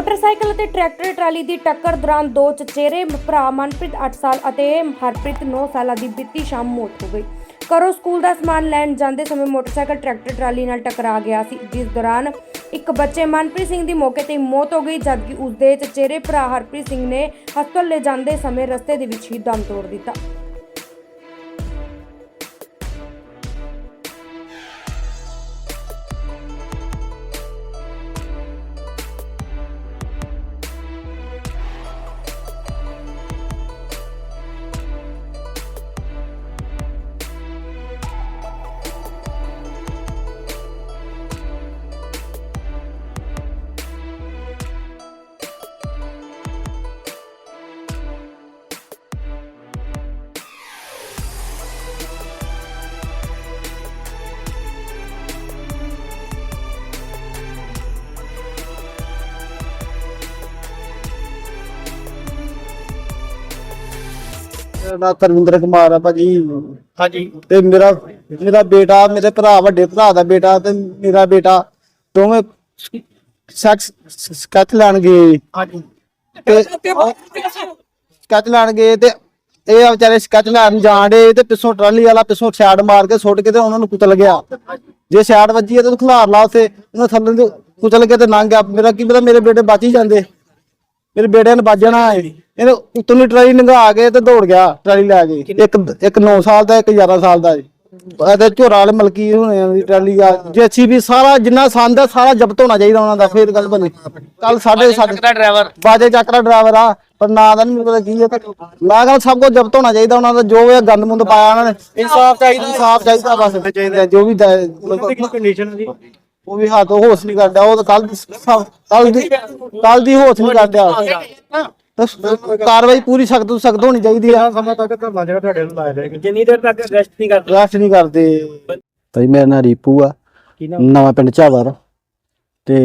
Motorcycle ਅਤੇ tractor trolley ਦੀ ਟੱਕਰ ਦੌਰਾਨ ਦੋ ਚਚੇਰੇ, ਭਰਾ ਮਨਪ੍ਰੀਤ 8 ਸਾਲ ਅਤੇ ਹਰਪ੍ਰੀਤ 9 ਸਾਲਾਂ ਦੀ ਬੀਤੀ ਸ਼ਾਮ ਮੌਤ ਹੋ ਗਈ। ਘਰੋਂ ਸਕੂਲ ਦਾ ਸਮਾਨ ਲੈਣ ਜਾਂਦੇ ਸਮੇਂ ਮੋਟਰਸਾਈਕਲ ਟਰੈਕਟਰ ਟਰਾਲੀ ਨਾਲ ਟਕਰਾ ਗਿਆ ਸੀ, ਜਿਸ ਦੌਰਾਨ ਇੱਕ ਬੱਚੇ ਮਨਪ੍ਰੀਤ ਸਿੰਘ ਦੀ ਮੌਕੇ ਤੇ ਮੌਤ ਹੋ ਗਈ, ਜਦਕਿ ਉਸਦੇ ਚਚੇਰੇ, ਭਰਾ ਹਰਪ੍ਰੀਤ ਸਿੰਘ ਨੇ ਹਸਪਤਾਲ ਲੈ ਜਾਂਦੇ ਸਮੇਂ ਰਸਤੇ ਦੇ ਵਿੱਚ ਹੀ ਦਮ ਤੋੜ ਦਿੱਤਾ। ਮੇਰਾ ਨਾਮ ਤਰਵਿੰਦਰ ਕੁਮਾਰ ਆ ਭਾਜੀ। ਹਾਂਜੀ। ਤੇ ਮੇਰਾ ਮੇਰਾ ਬੇਟਾ ਮੇਰੇ ਭਰਾ ਵੱਡੇ ਭਰਾ ਦਾ ਬੇਟਾ ਤੇ ਮੇਰਾ ਬੇਟਾ ਦੋਵੇਂ ਸੈਕਸ ਸਕੈਚ ਲੈਣ ਗਏ। ਹਾਂਜੀ। ਤੇ ਸਕੈਚ ਲੈਣ ਗਏ ਤੇ ਇਹ ਆ ਵਿਚਾਰੇ ਸਕੈਚ ਲੈਣ ਜਾਣ ਡੇ ਤੇ ਪਿੱਛੋਂ ਟਰਾਲੀ ਵਾਲਾ ਪਿੱਛੋਂ ਛਾੜ ਮਾਰ ਕੇ ਸੁੱਟ ਕੇ ਤੇ ਉਹਨਾਂ ਨੂੰ ਕੁਚਲ ਗਿਆ। ਜੇ ਛਾੜ ਵੱਜੀ ਤੇ ਖਲਾਰ ਲਾ ਉਸੇ ਉਹਨਾਂ ਥੱਲੇ ਨੂੰ ਕੁਚਲ ਕੇ ਤੇ ਲੰਘ ਗਿਆ। ਮੇਰਾ ਕੀ ਪਤਾ ਮੇਰੇ ਬੇਟੇ ਬਚ ਹੀ ਜਾਂਦੇ। ਮੇਰੇ ਬੇਟੇ ਨੇ ਵੱਜ ਜਾਣਾ ਹੈ ਇਹਨੇ ਉਤਲੀ ਟਰਾਲੀ ਲੰਘਾ ਕੇ ਤੇ ਦੌੜ ਗਿਆ ਟਰਾਲੀ ਲੈ ਕੇ। ਇੱਕ ਇੱਕ 9 ਸਾਲ ਦਾ ਇੱਕ 11 ਸਾਲ ਦਾ ਜੀ। ਇਹਦੇ ਝੋਰਾ ਵਾਲੇ ਮਲਕੀ ਹੋਣੇ ਦੀ ਟਰਾਲੀ ਆ। ਜੇਸੀ ਵੀ ਸਾਰਾ ਜਿੰਨਾ ਸੰਦ ਹੈ ਸਾਰਾ ਜ਼ਬਤ ਹੋਣਾ ਚਾਹੀਦਾ ਉਹਨਾਂ ਦਾ ਫੇਰ ਗੱਲ ਬਣੀ। ਕੱਲ ਸਾਡੇ ਸਾਡੇ ਦਾ ਡਰਾਈਵਰ ਬਾਜੇ ਚੱਕਰਾ ਡਰਾਈਵਰ ਆ ਪਰ ਨਾਂ ਦਾ ਨਹੀਂ ਪਤਾ ਕੀ ਹੈ। ਮੈਂ ਕਹਿੰਦਾ ਸਭ ਕੁਝ ਜ਼ਬਤ ਹੋਣਾ ਚਾਹੀਦਾ ਉਹਨਾਂ ਦਾ ਜੋ ਇਹ ਗੰਦ ਮੁੰਦ ਪਾਇਆ ਉਹਨਾਂ ਨੇ। ਇਨਸਾਫ ਚਾਹੀਦਾ ਇਨਸਾਫ ਚਾਹੀਦਾ ਬਸ। ਚਾਹੀਦਾ। ਜੋ ਵੀ ਕੰਡੀਸ਼ਨ ਦੀ ਉਹ ਵੀ ਹੱਥ ਹੋਸ਼ ਨਹੀਂ ਕਰਦਾ ਉਹ ਤਾਂ ਕੱਲ ਕੱਲ ਦੀ ਕੱਲ ਦੀ ਹੋਸ਼ ਨਹੀਂ ਕਰਦਾ। ਤਾਂ ਕਾਰਵਾਈ ਪੂਰੀ ਸਖਤ ਤੋਂ ਸਖਤ ਹੋਣੀ ਚਾਹੀਦੀ ਆ। ਸਮਾਂ ਤੱਕ ਧਰਨਾ ਜਿਹੜਾ ਤੁਹਾਡੇ ਨੂੰ ਲਾਇਆ ਜਾਏਗਾ ਜਿੰਨੀ ਦੇਰ ਤੱਕ ਰੈਸਟ ਨਹੀਂ ਕਰਦੇ। ਰੈਸਟ ਨਹੀਂ ਕਰਦੇ। ਭਾਈ ਮੇਰਾ ਨਾਂ ਰੀਪੂ ਆ। ਨਵਾਂ ਪਿੰਡ ਝਾਵਰ ਤੇ।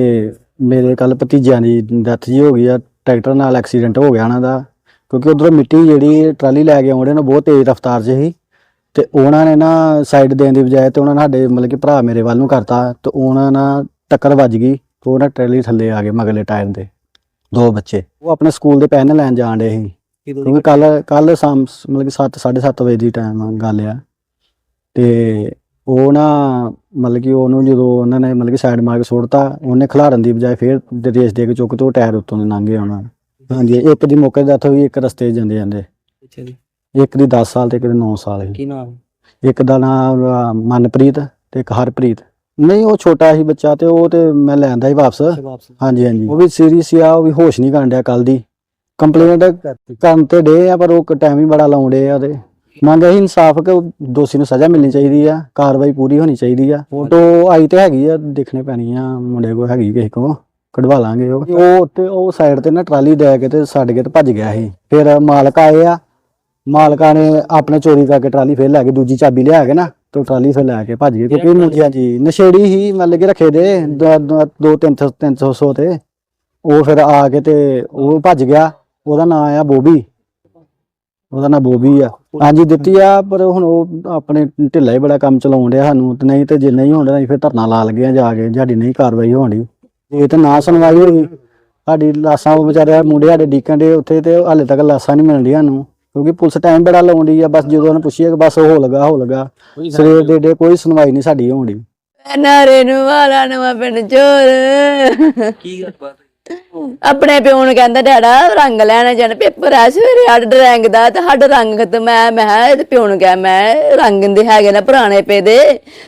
ਮੇਰੇ ਕੱਲ ਭਤੀਜਿਆਂ ਦੀ ਡੈਥ ਜੀ ਹੋ ਗਈ ਆ ਟਰੈਕਟਰ ਨਾਲ ਐਕਸੀਡੈਂਟ ਹੋ ਗਿਆ ਉਹਨਾਂ ਦਾ। ਕਿਉਂਕਿ ਉਧਰੋਂ ਮਿੱਟੀ ਜਿਹੜੀ ਟਰਾਲੀ ਲੈ ਕੇ ਆਉਂਦੇ ਨੇ ਬਹੁਤ ਤੇਜ਼ ਰਫ਼ਤਾਰ 'ਚ ਸੀ। ਤੇ ਉਹਨਾਂ ਨੇ ਨਾ ਸਾਈਡ ਦੇਣ ਦੀ ਬਜਾਏ ਤੇ ਉਹਨਾਂ ਨੇ ਸਾਡੇ ਮਤਲਬ ਕਿ ਭਰਾ ਮੇਰੇ ਵੱਲ ਨੂੰ ਕਰਤਾ ਤੇ ਉਹਨਾਂ ਨਾਲ ਟੱਕਰ ਵੱਜ ਗਈ ਤੇ ਉਹਨਾਂ ਟਰਾਲੀ ਥੱਲੇ ਆ ਗਏ ਮਗਲੇ ਟਾਇਰ ਦੇ ਦੋ ਬੱਚੇ। ਉਹ ਆਪਣੇ ਸਕੂਲ ਦੇ ਪੈਨ ਲੈਣ ਜਾਣ ਡੇ ਸੀ। ਕਿਉਂਕਿ ਕੱਲ ਕੱਲ ਸ਼ਾਮ ਮਤਲਬ ਕਿ 7 7:30 ਵਜੇ ਦੀ ਟਾਈਮ ਗੱਲ ਆ। ਤੇ ਉਹ ਨਾ ਮਤਲਬ ਕਿ ਉਹਨੂੰ ਜਦੋਂ ਉਹਨਾਂ ਨੇ ਮਤਲਬ ਕਿ ਸਾਈਡ ਮਾਰ ਕੇ ਸੁੱਟਤਾ ਉਹਨੇ ਖਿਲਾਰਨ ਦੀ ਬਜਾਏ ਫੇਰ ਰੇਸ ਦੇ ਕੇ ਚੁੱਕ ਤੋਂ ਟਾਇਰ ਉੱਤੋਂ ਦੀ ਲੰਘ ਉਹਨਾਂ ਦਾ। ਹਾਂਜੀ ਇੱਕ ਦੀ ਮੌਕੇ ਤੇ ਡੈਥ ਹੋਈ ਇੱਕ ਰਸਤੇ ਜਾਂਦੇ ਜਾਂਦੇ ਅੱਛਾ ਜੀ। ਇੱਕ ਦੀ 10 ਸਾਲ ਤੇ ਇੱਕ ਦੀ 9 ਸਾਲ ਸੀ। ਕੀ ਨਾਮ? ਇੱਕ ਦਾ ਨਾਮ ਮਨਪ੍ਰੀਤ ਤੇ ਇੱਕ ਹਰਪ੍ਰੀਤ। ਨਹੀਂ ਉਹ ਛੋਟਾ ਸੀ ਬੱਚਾ ਤੇ ਉਹ ਤੇ ਮੈਂ ਲੈਂਦਾ ਹੀ ਵਾਪਸ। ਵਾਪਸ। ਹਾਂਜੀ ਹਾਂਜੀ। ਉਹ ਵੀ ਸੀਰੀਅਸ ਆ ਉਹ ਵੀ ਹੋਸ਼ ਨਹੀਂ ਕਰਨ ਡਿਆ ਕੱਲ ਦੀ। ਕੰਪਲੇਂਟ ਕਰਨ ਤੇ ਡੇ ਆ ਪਰ ਉਹ ਟਾਈਮ ਹੀ ਬੜਾ ਲਾਉਂਦੇ ਆ ਤੇ ਮੰਗ ਹੈ ਇਨਸਾਫ ਕਿ ਦੋਸ਼ੀ ਨੂੰ ਸਜ਼ਾ ਮਿਲਣੀ ਚਾਹੀਦੀ ਆ ਕਾਰਵਾਈ ਪੂਰੀ ਹੋਣੀ ਚਾਹੀਦੀ ਆ। ਫੋਟੋ ਆਈ ਤੇ ਹੈਗੀ ਆ ਦੇਖਣੇ ਪੈਣੀ ਆ ਮੁੰਡੇ ਕੋ ਹੈਗੀ ਕਿਸੇ ਕੋ ਕਢਵਾ ਲਾਂਗੇ ਉਹ। ਉਹ ਉੱਤੇ ਉਹ ਸਾਈਡ ਤੇ ਨਾ ਟਰਾਲੀ ਦੇ ਕੇ ਤੇ ਛੱਡ ਕੇ ਤੇ ਭੱਜ ਗਿਆ ਸੀ। ਫਿਰ ਮਾਲਕ ਆਏ ਆ ਮਾਲਕਾਂ ਨੇ ਆਪਣੇ ਚੋਰੀ ਕਰਕੇ ਟਰਾਲੀ ਫੇਰ ਲੈ ਕੇ ਦੂਜੀ ਚਾਬੀ ਲਿਆ ਕੇ ਨਾ ਤੇ ਉਹ ਟਰਾਲੀ ਫੇਰ ਲੈ ਕੇ ਭੱਜ ਗਏ। ਕਿਉਂਕਿ ਮੁੰਡੇ ਹਾਂਜੀ ਨਸ਼ੇੜੀ ਹੀ ਮਤਲਬ ਕਿ ਰੱਖੇ ਦੇ ਦੋ- ਦੋ ਦੋ ਤਿੰਨ ਸੌ- ਤਿੰਨ ਸੌ ਸੌ ਤੇ। ਉਹ ਫਿਰ ਆ ਕੇ ਤੇ ਉਹ ਭੱਜ ਗਿਆ। ਉਹਦਾ ਨਾਮ ਆ ਬੋਬੀ। ਉਹਦਾ ਨਾਮ ਬੋਬੀ ਆ। ਹਾਂਜੀ ਦਿੱਤੀ ਆ ਪਰ ਹੁਣ ਉਹ ਆਪਣੇ ਢਿੱਲਾ ਹੀ ਬੜਾ ਕੰਮ ਚਲਾਉਣ ਡਿਆ ਸਾਨੂੰ। ਤੇ ਨਹੀਂ ਤੇ ਜੇ ਨਹੀਂ ਹੋਣਾ ਅਸੀਂ ਫਿਰ ਧਰਨਾ ਲਾ ਲਗੇ ਜਾ ਕੇ। ਸਾਡੀ ਨਹੀਂ ਕਾਰਵਾਈ ਹੋਣੀ। ਇਹ ਤੇ ਨਾ ਸੁਣਵਾਈ ਹੋਈ ਸਾਡੀ ਲਾਸਾਂ ਉਹ ਵਿਚਾਰੇ ਮੁੰਡੇ ਸਾਡੇ ਡੀਕਨ ਦੇ ਉੱਥੇ ਤੇ ਹਾਲੇ ਤੱਕ ਲਾਸਾਂ ਨਹੀਂ ਮਿਲਦੀਆਂ ਸਾਨੂੰ। ਕਿਉਂਕਿ ਪੁਲਿਸ ਟਾਈਮ ਬੜਾ ਲਾਉਂਦੀ ਆ ਬਸ ਜਦੋਂ ਉਹਨੇ ਪੁੱਛਿਆ ਕਿ ਬਸ ਹੋ ਲਗਾ ਹੋ ਲਗਾ। ਸਵੇਰ ਦੇ ਡੇ ਕੋਈ ਸੁਣਵਾਈ ਨਹੀਂ ਸਾਡੀ ਹੋਣੀ ਨਾਰੇ ਨੂੰ ਵਾਲਾ ਨਵਾਂ ਪਿੰਡ ਚੋਰ। ਕੀ ਗੱਲ ਬਾਤ ਆਪਣੇ ਪਿਓ ਨੂੰ ਕਹਿੰਦਾ ਡੈਡਾ ਰੰਗ ਲੈਣ ਜਾਣ ਪੇਪਰ ਆ ਸਵੇਰੇ ਅੱਡ ਰੰਗ ਦਾ ਤੇ ਸਾਡਾ ਰੰਗ ਖਤਮ ਮੈਂ ਕਿਹਾ ਇਹਦੇ ਪਿਓ ਨੂੰ ਕਿਹਾ ਮੈਂ ਰੰਗ ਦੇ ਹੈਗੇ ਨਾ ਪੁਰਾਣੇ ਪੇ ਦੇ।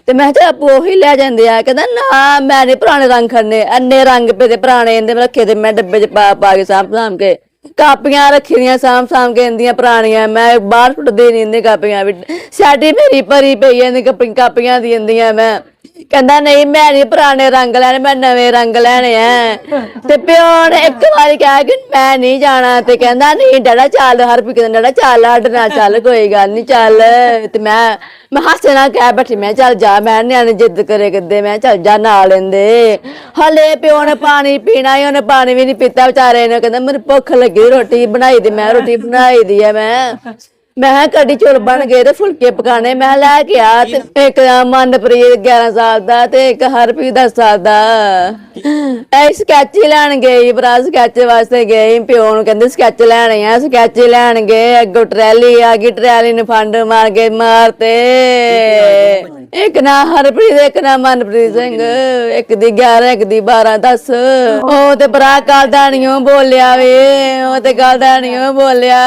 ਤੇ ਮੈਂ ਕਿਹਾ ਆਪੋ ਉਹੀ ਲੈ ਜਾਂਦੇ ਆ। ਕਹਿੰਦਾ ਨਾ ਮੈਂ ਨਹੀਂ ਪੁਰਾਣੇ ਰੰਗ ਖੜਨੇ ਅੰਨੇ ਰੰਗ ਪੇ ਦੇ ਪੁਰਾਣੇ ਇਹਦੇ ਮੈਂ ਰੱਖੇ ਤੇ ਮੈਂ ਡੱਬੇ 'ਚ ਪਾ ਪਾ ਕੇ ਸਾਂਭ ਸਾਂਭ ਕੇ ਕਾਪੀਆਂ ਰੱਖੀ ਦੀਆਂ ਸਾਂਭ ਸਾਂਭ ਕੇ ਇੰਦੀਆਂ ਪੁਰਾਣੀਆਂ। ਮੈਂ ਬਾਹਰ ਸੁੱਟਦੇ ਨਹੀਂ ਇੰਦੇ ਕਾਪੀਆਂ ਵੀ। ਸਾਡੀ ਮੇਰੀ ਭਰੀ ਪਈ ਐ ਕਾਪੀਆਂ ਕਾਪੀਆਂ ਦੀ ਇੰਦੀਆਂ ਮੈਂ। ਕਹਿੰਦਾ ਨਹੀਂ, ਮੈਂ ਨਹੀਂ ਪੁਰਾਣੇ ਰੰਗ ਲੈਣੇ, ਮੈਂ ਨਵੇਂ ਰੰਗ ਲੈਣੇ ਆ ਤੇ ਪਿਓ ਨੇ ਇੱਕ ਵਾਰੀ ਕਿਹਾ ਕਿ ਮੈਂ ਨਹੀਂ ਜਾਣਾ ਤੇ ਕਹਿੰਦਾ ਨਹੀਂ, ਡੈਡਾ ਚੱਲ ਹਰ ਵੀ ਕਹਿੰਦਾ, ਡੈਡਾ ਚੱਲ ਅੱਡ ਨਾ ਚੱਲ, ਕੋਈ ਗੱਲ ਨਹੀਂ ਚੱਲ। ਤੇ ਮੈਂ ਮੈਂ ਹਾਸੇ ਨਾਲ ਕਹਿ ਬੈਠੀ, ਮੈਂ ਚੱਲ ਜਾ, ਮੈਂ ਨਿਆਣੇ ਜਿੱਦ ਕਰੇ ਕਿੱਦੇ, ਮੈਂ ਚੱਲ ਜਾ ਨਾਲ ਲੈਂਦੇ ਹਲੇ ਪਿਓ ਨੇ ਪਾਣੀ ਪੀਣਾ ਹੀ ਉਹਨੇ ਪਾਣੀ ਵੀ ਨਹੀਂ ਪੀਤਾ, ਵਿਚਾਰੇ ਨੇ ਕਹਿੰਦਾ, ਮੈਨੂੰ ਭੁੱਖ ਲੱਗੀ ਰੋਟੀ ਬਣਾਈ ਦੀ, ਮੈਂ ਰੋਟੀ ਬਣਾਈ ਦੀ ਆ ਮੈਂ। ਮੈਂ ਕਿਹਾ ਕੜੀ ਚੌਲ ਬਣ ਗਏ ਤੇ ਫੁਲਕੇ ਪਕਾਣੇ ਮੈਂ ਕਿਹਾ ਲੈ ਕੇ ਆ ਤੇ ਇੱਕ ਮਨਪ੍ਰੀਤ 11 ਸਾਲ ਦਾ ਤੇ ਇੱਕ ਹਰਪ੍ਰੀਤ 10 ਸਾਲ ਦਾ। ਐ ਸਕੈਚ ਹੀ ਲੈਣ ਗਏ ਭਰਾ ਸਕੈਚ ਵਾਸਤੇ ਗਏ ਪਿਓ ਨੂੰ ਕਹਿੰਦੇ ਸਕੈਚ ਲੈਣੇ ਆ ਸਕੈਚ ਲੈਣ ਗਏ। ਅੱਗੋਂ ਟਰੈਲੀ ਆ ਗਈ ਟਰੈਲੀ ਨੂੰ ਫੰਡ ਮਾਰ ਕੇ ਮਾਰਤੇ। ਇੱਕ ਨਾ ਹਰਪ੍ਰੀਤ ਇੱਕ ਨਾ ਮਨਪ੍ਰੀਤ ਸਿੰਘ ਇੱਕ ਦੀ 11 ਇੱਕ ਦੀ 12 10 ਉਹ ਤੇ ਭਰਾ ਕੱਲ ਦਾਣੀਓ ਬੋਲਿਆ ਵੇ ਉਹ ਤੇ ਕੱਲ ਦਾਣੀਓ ਬੋਲਿਆ।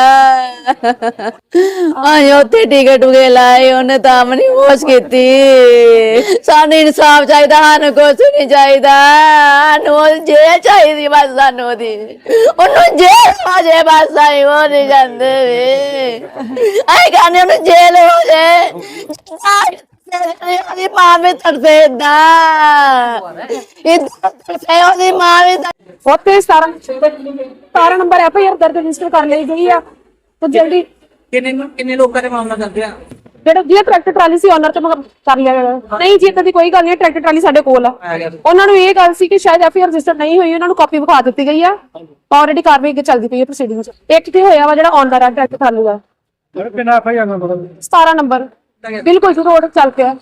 ਆਏ ਉੱਥੇ ਟਿਕਟ ਉਗੇ ਲਾਏ, ਉਹਨੇ ਤਾਂ ਵੀ ਨਹੀਂ ਕੀਤੀ। ਸਾਨੂੰ ਇਨਸਾਫ ਚਾਹੀਦਾ, ਸਾਨੂੰ ਕੁਛ ਨਹੀਂ ਚਾਹੀਦਾ। ਸਾਨੂੰ ਜੇ ਚਾਹੀਦੀ ਬਸ ਸਾਨੂੰ ਉਹਦੀ। ਉਹਨੂੰ ਜੇਲ੍ਹ ਹੋ ਜੇ ਬਸ ਆਈ ਉਹ ਨਹੀਂ ਜਾਂਦੇ ਵੇ। ਆਏ ਕਹਿੰਦੇ ਉਹਨੂੰ ਜੇਲ੍ਹ ਹੋ ਜੇ। ਉਹਦੀ ਮਾਂ ਵੀ ਤਰਸੇ ਦਾ ਇਹ ਤਰਸੇ ਉਹਦੀ ਮਾਂ ਵੀ ਤਰਸੇ ਉੱਥੇ 17 17 ਨੰਬਰ ਐਫ ਦਰਜ ਰਜਿਸਟਰ ਕਰ ਲਈ ਗਈ ਆ। ਤੇ ਜਲਦੀ ਕਿੰਨੇ ਕਿੰਨੇ ਲੋਕਾਂ ਦੇ ਮਾਮਲਾ ਦਰਜ ਆ ਜਿਹੜਾ ਜਿਹੜਾ ਟਰੈਕਟਰ ਟਰਾਲੀ ਸੀ ਓਨਰ ਤੇ ਮਗਰ ਕਰ ਲਿਆ ਗਿਆ ਨਹੀਂ ਜੀ ਏਦਾਂ ਦੀ ਕੋਈ ਗੱਲ ਨਹੀਂ ਟਰੈਕਟਰ ਟਰਾਲੀ ਸਾਡੇ ਕੋਲ ਆ। ਉਹਨਾਂ ਨੂੰ ਇਹ ਗੱਲ ਸੀ ਕਿ ਸ਼ਾਇਦ ਐਫ ਆਈ ਆਰ ਰਜਿਸਟਰ ਨਹੀਂ ਹੋਈ ਉਹਨਾਂ ਨੂੰ ਕਾਪੀ ਵਿਖਾ ਦਿੱਤੀ ਗਈ ਆ। ਆਲਰੇਡੀ ਕਾਰਵਾਈ ਅੱਗੇ ਚੱਲਦੀ ਪਈ ਹੈ ਪ੍ਰੋਸੀਡਿੰਗ ਚ। ਇੱਕ ਤੇ ਹੋਇਆ ਵਾ ਜਿਹੜਾ ਓਨਰ ਆ ਟਰੈਕਟਰ ਟਰਾਲੀ ਦਾ। ਕਿੰਨਾ F I R number? 17 number. ਬਿਲਕੁਲ ਰੋਡ ਚੱਲ ਪਿਆ।